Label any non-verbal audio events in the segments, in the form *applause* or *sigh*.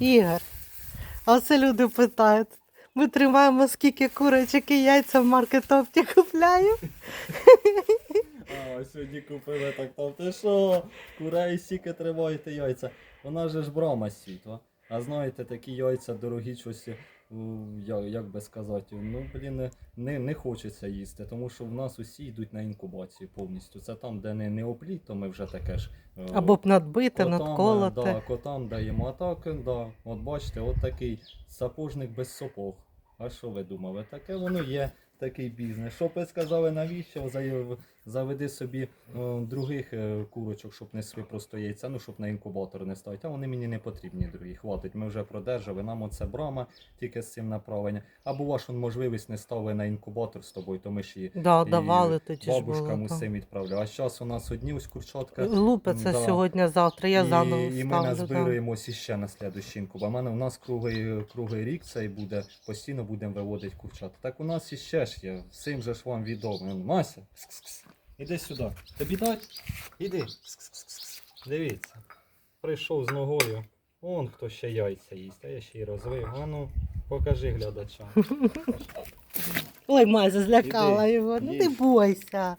Ігор, а оце люди питають. Ми тримаємо скільки курочок і яйця в маркетопті купляємо. А, сьогодні купили так там. Ти що? Курей сіки тримаєте яйця. Вона же ж брама світла. А знаєте, такі яйця дорогі щось, у, я- як би сказати, ну блін, не- не, не хочеться їсти, тому що в нас усі йдуть на інкубацію повністю. Це там, де не, не опліт, то ми вже таке ж. е, Або б надбите, котам, е, надколоте. Да, котам даємо. А так, да, от бачите, от такий сапожник без сапог. А що ви думали? Таке воно є, такий бізнес. Що б ви сказали, навіщо? Заведи собі е, других е, курочок, щоб несли просто яйця, ну щоб на інкубатор не ставити. А вони мені не потрібні другі. Хватить, ми вже продержали. Нам оце брама тільки з цим направленням. А була ж он можливість не ставили на інкубатор з тобою, то ми ж її Да, і давали тоді бабушкам усім відправляли. А зараз у нас одні ось курчатка. Лупиться Да. сьогодні, завтра, я заново І, і ми ставлю. да. назбируємося ще на слідущий інкуб. А в мене у нас круглий, круглий рік цей буде, постійно будемо виводити курчат. Так у нас іще ж є, всім же ж вам відомо. Он, Мася, іди сюди. Тобі дать? Іди. Дивіться. Прийшов з ногою. Он хто ще яйця їсть, а я ще й розвив. А ну, покажи глядачам. *laughs* Ой, Мазя злякала Іди, його. Ну не бойся.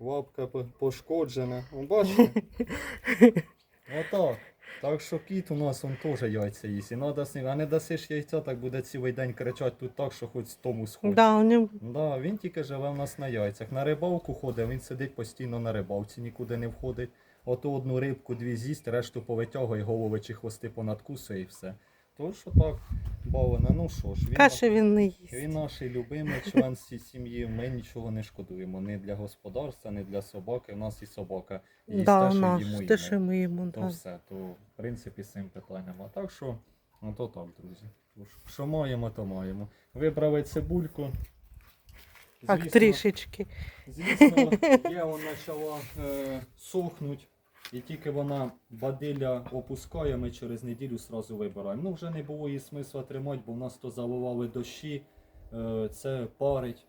Лапка по- пошкоджена. О, Бачите? *laughs* Отак. Так що кіт у нас он теж яйця їсть. І надо з ним, а не дасиш яйця, так буде цілий день кричати тут так, що хоч з тому сходить. Да, у Да, він тільки живе в нас на яйцях. На рибалку ходить, він сидить постійно на рибалці, нікуди не входить. Ото одну рибку, дві з'їсть, решту повитягує, голови чи хвости понадкусує і все. То що так, бавина, ну що ж, він, каже, він не їсть. він наш любимий член цієї сім'ї. Ми нічого не шкодуємо. Ні для господарства, ні для собаки. У нас і собака їсть Да, те, що їмо те, що ми їмо, То да. все, то в принципі з цим питанням. А так що, ну то так, друзі. Що маємо, то маємо. Вибрали цибульку. Так, Звісно, трішечки. Звісно, *laughs* є вона почала е, сохнуть. І тільки вона бадилля опускає, ми через неділю сразу вибираємо. Ну вже не було її смисла тримати, бо в нас то заливали дощі, е, це парить.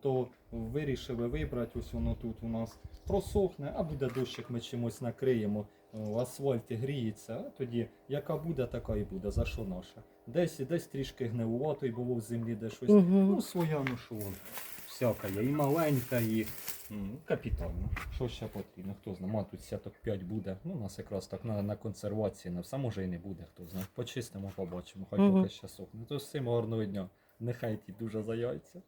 То вирішили вибрати, ось воно тут у нас просохне, а буде дощик, ми чимось накриємо. О, Асфальт гріється, а тоді яка буде, така і буде. За що наша? Десь і десь трішки гнилувато і було в землі, де щось. Угу. Ну, своя, ну що вон. Всяка є. І маленька, і м, капітально. Що ще потрібно? Хто знає, ма тут сяток 5 буде. Ну, у нас якраз так на, на консервації, на все може і не буде, хто знає. Почистимо, побачимо, хай поки ще сохне. То всім гарного дня. Нехай ті дуже за яйця.